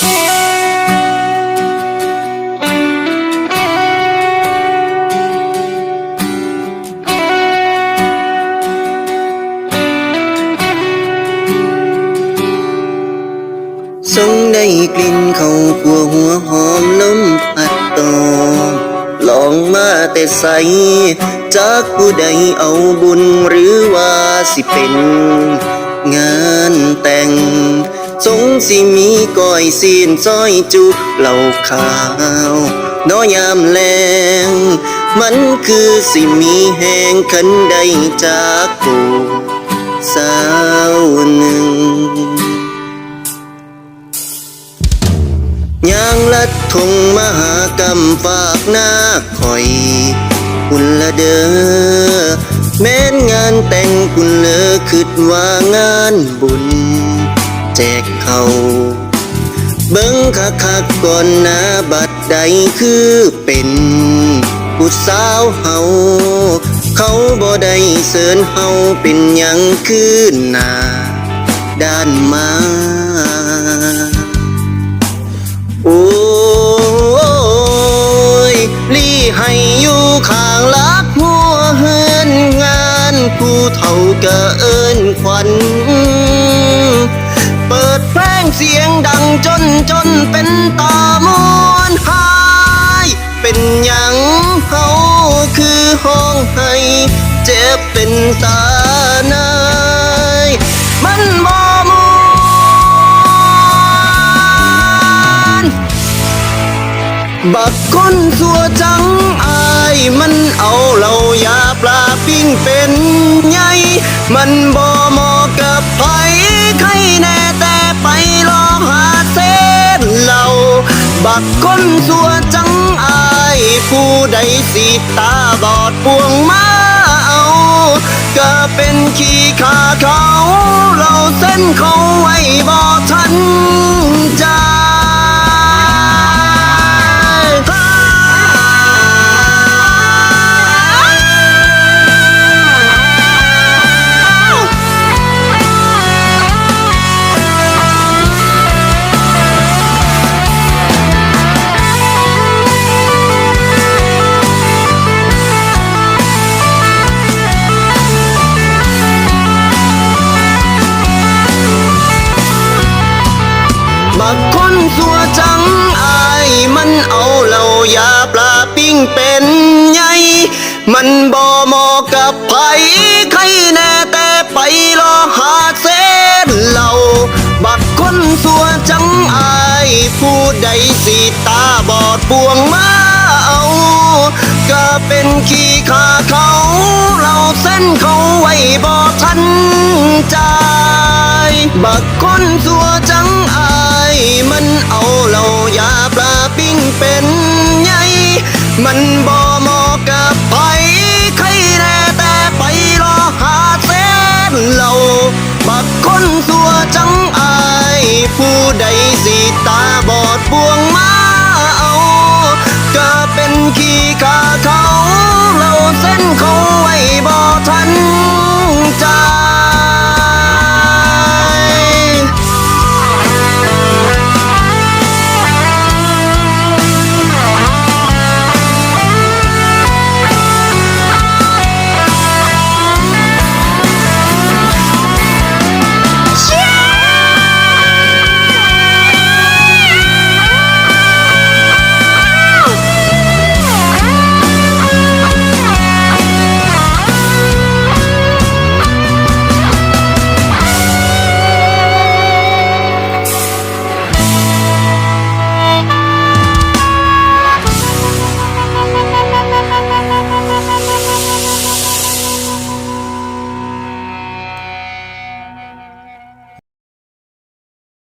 ทรงได้กลิ่นเขาขัวหัวหอมลมพัดตอมลองมาแต่ใส จากผู้ใดเอาบุญหรือว่าสิเป็น งานแต่ง ทรงสิมีก้อยซีนซอยจุเหล่าขาวน้อยามแลงมันคือสิมีแหงขันใดจากกูสาวหนึ่งยางลัดทงมหากรรมฝากหน้าคอยคุณละเด้อแม้นงานแต่งคุณเลอคิดว่างานบุญ จกเขาเบิ้งคักคักก่อนน้าบัดใดคือเป็นผู้สาวเฮาเขาบ่ได้เสิญเฮาเป็นหยังคือหน้าด้านมาโอ้ยลี่ให้อยู่ข้างลักหัวเฮือนงานผู้เฒ่าก็เอินขวัญเปิด เสียงดังจนจนเป็นตามวนหาย เป็นหยังเฮาคือห้องให้เจ็บเป็นตานายมันบ่มวนบักคนสัวจังอายมันเอาเหล่ายาปลาปิ้งเป็นไงมันบ่เหมาะกับไผ บักคนสัวจังอาย ผู้ใดสีตาบอดปวงมาเอา ก็เป็นขี้ขาเขา เราเส้นเขาไว้บ่ทัน บักคนสัวจังอายมันเอาเหล่ายาปลาปิ้งเป็นไงมันบ่เหมาะกับไผใครแน่แต่ไปรอหาเส้นเหล่าบักคนสัวจังอายผู้ใดสีตาบอดปวงมาเอาก็เป็นขี้ขาเขาเราเส้นเขาไว้บ่ทันใจ บักคนสัวจังอาย มันเอาเหล่ายาปลาปิ้งเป็นไงมันบอก